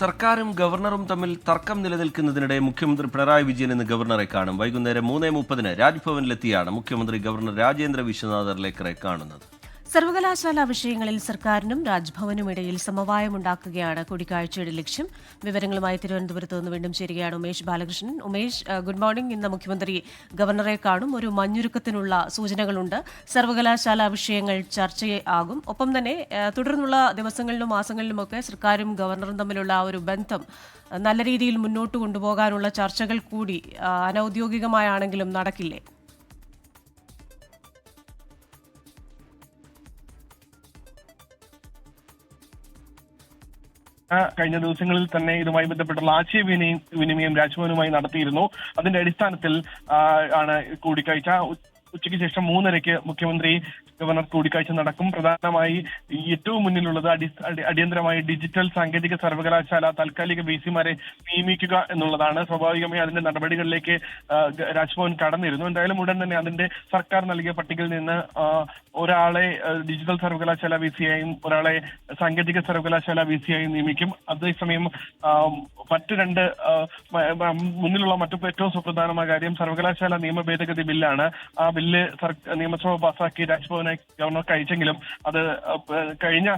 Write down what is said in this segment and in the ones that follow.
സർക്കാരും ഗവർണറും തമ്മിൽ തർക്കം നിലനിൽക്കുന്നതിനിടെ മുഖ്യമന്ത്രി പിണറായി വിജയൻ ഇന്ന് ഗവർണറെ കാണും. വൈകുന്നേരം മൂന്ന് മുപ്പതിന് രാജ്ഭവനിലെത്തിയാണ് മുഖ്യമന്ത്രി ഗവർണർ രാജേന്ദ്ര വിശ്വനാഥ് ലേക്കറെ കാണുന്നത്. സർവകലാശാല വിഷയങ്ങളിൽ സർക്കാരിനും രാജ്ഭവനും ഇടയിൽ സമവായമുണ്ടാക്കുകയാണ് കൂടിക്കാഴ്ചയുടെ ലക്ഷ്യം. വിവരങ്ങളുമായി തിരുവനന്തപുരത്ത് നിന്ന് വീണ്ടും ചേരുകയാണ് Umesh Balakrishnan. Umesh good morning. ഇന്ന് മുഖ്യമന്ത്രി ഗവർണറെ കാണും. ഒരു മഞ്ഞുരുക്കത്തിനുള്ള സൂചനകളുണ്ട്. സർവകലാശാല വിഷയങ്ങൾ ചർച്ചയാകും ഒപ്പം തന്നെ തുടർന്നുള്ള ദിവസങ്ങളിലും മാസങ്ങളിലുമൊക്കെ സർക്കാരും ഗവർണറും തമ്മിലുള്ള ആ ഒരു ബന്ധം നല്ല രീതിയിൽ മുന്നോട്ട് കൊണ്ടുപോകാനുള്ള ചർച്ചകൾ കൂടി അനൌദ്യോഗികമായാണെങ്കിലും നടക്കില്ലേ? കഴിഞ്ഞ ദിവസങ്ങളിൽ തന്നെ ഇതുമായി ബന്ധപ്പെട്ടുള്ള ആശയവിനിമയം വിനിമയം രാജ്ഭവനുമായി നടത്തിയിരുന്നു. അതിന്റെ അടിസ്ഥാനത്തിൽ ആണ് കൂടിക്കാഴ്ച. ഉച്ചയ്ക്ക് ശേഷം മൂന്നരയ്ക്ക് മുഖ്യമന്ത്രി ഗവർണർ കൂടിക്കാഴ്ച നടക്കും. പ്രധാനമായി ഏറ്റവും മുന്നിലുള്ളത് അടി അടി- അടിയന്തരമായി ഡിജിറ്റൽ സാങ്കേതിക സർവകലാശാല താൽക്കാലിക ബി സിമാരെ നിയമിക്കുക എന്നുള്ളതാണ്. സ്വാഭാവികമായി അതിന്റെ നടപടികളിലേക്ക് രാജ്ഭവൻ കടന്നിരുന്നു. എന്തായാലും ഉടൻ തന്നെ അതിന്റെ സർക്കാർ നൽകിയ പട്ടികയിൽ നിന്ന് ഒരാളെ ഡിജിറ്റൽ സർവകലാശാല വി സിയായും ഒരാളെ സാങ്കേതിക സർവകലാശാല വി സിയായും നിയമിക്കും. അതേസമയം മറ്റ് രണ്ട് മുന്നിലുള്ള മറ്റു ഏറ്റവും സുപ്രധാനമായ കാര്യം സർവകലാശാല നിയമ ഭേദഗതി ബില്ലാണ്. ആ ബില്ല് സർ- നിയമസഭ പാസാക്കി രാജ്ഭവനായി ഗവർണർക്ക് അയച്ചെങ്കിലും അത് കഴിഞ്ഞ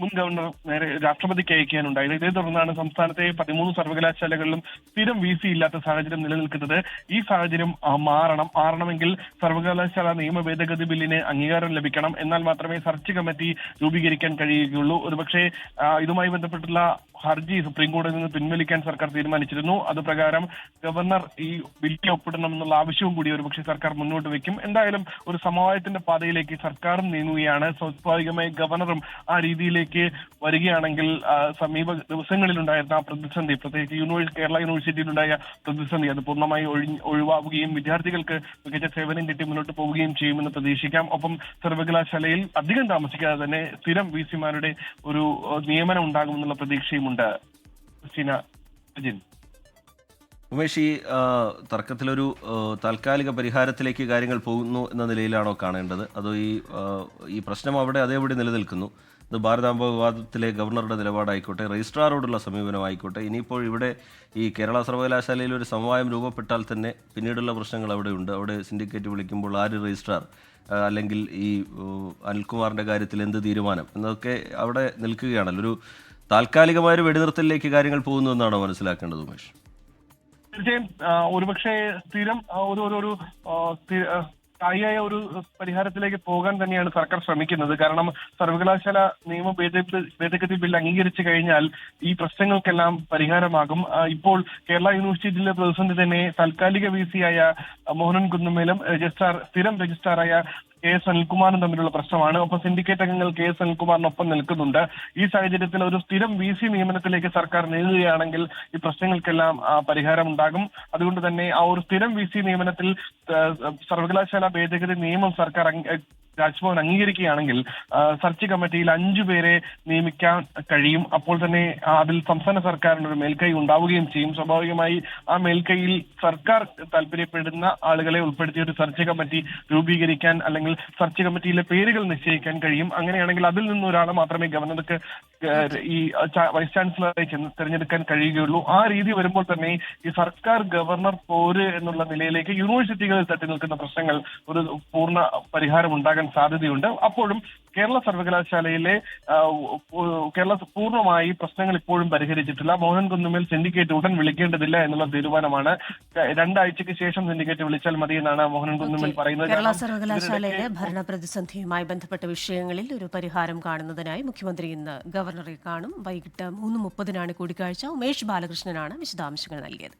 മുൻ ഗവർണർ നേരെ രാഷ്ട്രപതിക്ക് അയക്കാനുണ്ടായത് ഇതേ തുടർന്നാണ് സംസ്ഥാനത്തെ പതിമൂന്ന് സർവകലാശാലകളിലും സ്ഥിരം വി സി ഇല്ലാത്ത സാഹചര്യം നിലനിൽക്കുന്നത്. ഈ സാഹചര്യം മാറണം. മാറണമെങ്കിൽ സർവകലാശാല നിയമ ഭേദഗതി ബില്ലിന് അംഗീകാരം ലഭിക്കണം. എന്നാൽ മാത്രമേ സെർച്ച് കമ്മിറ്റി രൂപീകരിക്കാൻ കഴിയുകയുള്ളൂ. ഒരുപക്ഷെ ഇതുമായി ബന്ധപ്പെട്ടുള്ള ഹർജി സുപ്രീം കോടതിയിൽ നിന്ന് പിൻവലിക്കാൻ സർക്കാർ തീരുമാനിച്ചിരുന്നു. അത് പ്രകാരം ഗവർണർ ഈ ബില്ലിൽ ഒപ്പിടണം എന്നുള്ള ആവശ്യവും കൂടി ഒരുപക്ഷെ സർക്കാർ മുന്നോട്ട് വെക്കും എന്തായാലും ഒരു സമവായത്തിന്റെ പാതയിലേക്ക് സർക്കാരും നീങ്ങുകയാണ്. സ്വാഭാവികമായി ഗവർണറും ആ രീതിയിലേക്ക് വരികയാണെങ്കിൽ സമീപ ദിവസങ്ങളിലുണ്ടായിരുന്ന ആ പ്രതിസന്ധി പ്രത്യേകിച്ച് യൂണിവേഴ്സിറ്റി കേരള യൂണിവേഴ്സിറ്റിയിലുണ്ടായ പ്രതിസന്ധി അത് പൂർണമായി ഒഴി- ഒഴിവാവുകയും വിദ്യാർത്ഥികൾക്ക് മികച്ച സേവനം കിട്ടി മുന്നോട്ട് പോവുകയും ചെയ്യുമെന്ന് പ്രതീക്ഷിക്കാം. ഒപ്പം സർവകലാശാലയിൽ അധികം താമസിക്കാതെ തന്നെ സ്ഥിരം വി സിമാരുടെ ഒരു നിയമനം ഉണ്ടാകുമെന്നുള്ള പ്രതീക്ഷയുമുണ്ട്. ക്രിസ്റ്റീന അജിൻ. ഉമേഷ് ഈ തർക്കത്തിലൊരു താൽക്കാലിക പരിഹാരത്തിലേക്ക് കാര്യങ്ങൾ പോകുന്നു എന്ന നിലയിലാണോ കാണേണ്ടത്? അതോ ഈ ഈ പ്രശ്നം അവിടെ അതേപടി നിലനിൽക്കുന്നു? ഇത് ഭാരതാംബ വിവാദത്തിലെ ഗവർണറുടെ നിലപാടായിക്കോട്ടെ രജിസ്ട്രാറോടുള്ള സമീപനമായിക്കോട്ടെ ഇനിയിപ്പോൾ ഇവിടെ ഈ കേരള സർവകലാശാലയിൽ ഒരു സമവായം രൂപപ്പെട്ടാൽ തന്നെ പിന്നീടുള്ള പ്രശ്നങ്ങൾ അവിടെയുണ്ട്. അവിടെ സിൻഡിക്കേറ്റ് വിളിക്കുമ്പോൾ ആര് രജിസ്ട്രാർ? അല്ലെങ്കിൽ ഈ അനിൽകുമാറിന്റെ കാര്യത്തിൽ എന്ത് തീരുമാനം? എന്നൊക്കെ അവിടെ നിൽക്കുകയാണല്ലോ. ഒരു താൽക്കാലികമായ ഒരു വെടിനിർത്തലിലേക്ക് കാര്യങ്ങൾ പോകുന്നു എന്നാണോ മനസ്സിലാക്കേണ്ടത് ഉമേഷ്? തീർച്ചയായും ഒരുപക്ഷെ സ്ഥിരം ഒരു ഒരു സ്ഥായിയായ ഒരു പരിഹാരത്തിലേക്ക് പോകാൻ തന്നെയാണ് സർക്കാർ ശ്രമിക്കുന്നത്. കാരണം സർവകലാശാല നിയമ ഭേദഗതി ബിൽ അംഗീകരിച്ചു കഴിഞ്ഞാൽ ഈ പ്രശ്നങ്ങൾക്കെല്ലാം പരിഹാരമാകും. ഇപ്പോൾ കേരള യൂണിവേഴ്സിറ്റിയിലെ പ്രതിസന്ധി തന്നെ താൽക്കാലിക വി സി ആയ മോഹനൻ കുന്നുമേലും രജിസ്ട്രാർ സ്ഥിരം രജിസ്ട്രാറായ കെ എസ് അനിൽകുമാറും തമ്മിലുള്ള പ്രശ്നമാണ്. ഒപ്പം സിൻഡിക്കേറ്റ് അംഗങ്ങൾ കെ എസ് അനിൽകുമാറിനൊപ്പം നിൽക്കുന്നുണ്ട്. ഈ സാഹചര്യത്തിൽ ഒരു സ്ഥിരം വി സി നിയമനത്തിലേക്ക് സർക്കാർ നീങ്ങുകയാണെങ്കിൽ ഈ പ്രശ്നങ്ങൾക്കെല്ലാം പരിഹാരം ഉണ്ടാകും അതുകൊണ്ട് തന്നെ ആ ഒരു സ്ഥിരം വി സി നിയമനത്തിൽ സർവകലാശാല ഭേദഗതി നിയമം സർക്കാർ രാജ്ഭവൻ അംഗീകരിക്കുകയാണെങ്കിൽ സെർച്ച് കമ്മിറ്റിയിൽ അഞ്ചു പേരെ നിയമിക്കാൻ കഴിയും. അപ്പോൾ തന്നെ അതിൽ സംസ്ഥാന സർക്കാരിന് ഒരു മേൽക്കൈ ഉണ്ടാവുകയും ചെയ്യും. സ്വാഭാവികമായി ആ മേൽക്കൈയിൽ സർക്കാർ താല്പര്യപ്പെടുന്ന ആളുകളെ ഉൾപ്പെടുത്തിയ ഒരു സെർച്ച് കമ്മിറ്റി രൂപീകരിക്കാൻ അല്ലെങ്കിൽ സെർച്ച് കമ്മിറ്റിയിലെ പേരുകൾ നിശ്ചയിക്കാൻ കഴിയും. അങ്ങനെയാണെങ്കിൽ അതിൽ നിന്ന് ഒരാളെ മാത്രമേ ഗവർണർക്ക് ഈ വൈസ് ചാൻസലറെ ചെന്ന് തിരഞ്ഞെടുക്കാൻ കഴിയുകയുള്ളൂ. ആ രീതി വരുമ്പോൾ തന്നെ ഈ സർക്കാർ ഗവർണർ പോര് എന്നുള്ള നിലയിലേക്ക് യൂണിവേഴ്സിറ്റികളിൽ തട്ടി നിൽക്കുന്ന പ്രശ്നങ്ങൾ ഒരു പൂർണ പരിഹാരം ഉണ്ടാകാൻ സാധ്യതയുണ്ട്. അപ്പോഴും കേരള സർവകലാശാലയിലെ കേരള പൂർണമായി പ്രശ്നങ്ങൾ ഇപ്പോഴും പരിഹരിച്ചിട്ടില്ല. മോഹൻ കുന്നുമേൽ സിൻഡിക്കേറ്റ് ഉടൻ വിളിക്കേണ്ടതില്ല എന്നുള്ള തീരുമാനമാണ്. രണ്ടാഴ്ചയ്ക്ക് ശേഷം സിൻഡിക്കേറ്റ് വിളിച്ചാൽ മതി എന്നാണ് മോഹൻ കുന്നുമേൽ പറയുന്നത്. കേരള സർവകലാശാലയിലെ ഭരണ പ്രതിസന്ധിയുമായി ബന്ധപ്പെട്ട വിഷയങ്ങളിൽ ഒരു പരിഹാരം കാണുന്നതിനായി മുഖ്യമന്ത്രി ഇന്ന് ഗവർണറെ കാണും. വൈകിട്ട് മൂന്ന് മുപ്പതിനാണ് കൂടിക്കാഴ്ച. ഉമേഷ് ബാലകൃഷ്ണനാണ് വിശദാംശങ്ങൾ നൽകിയത്.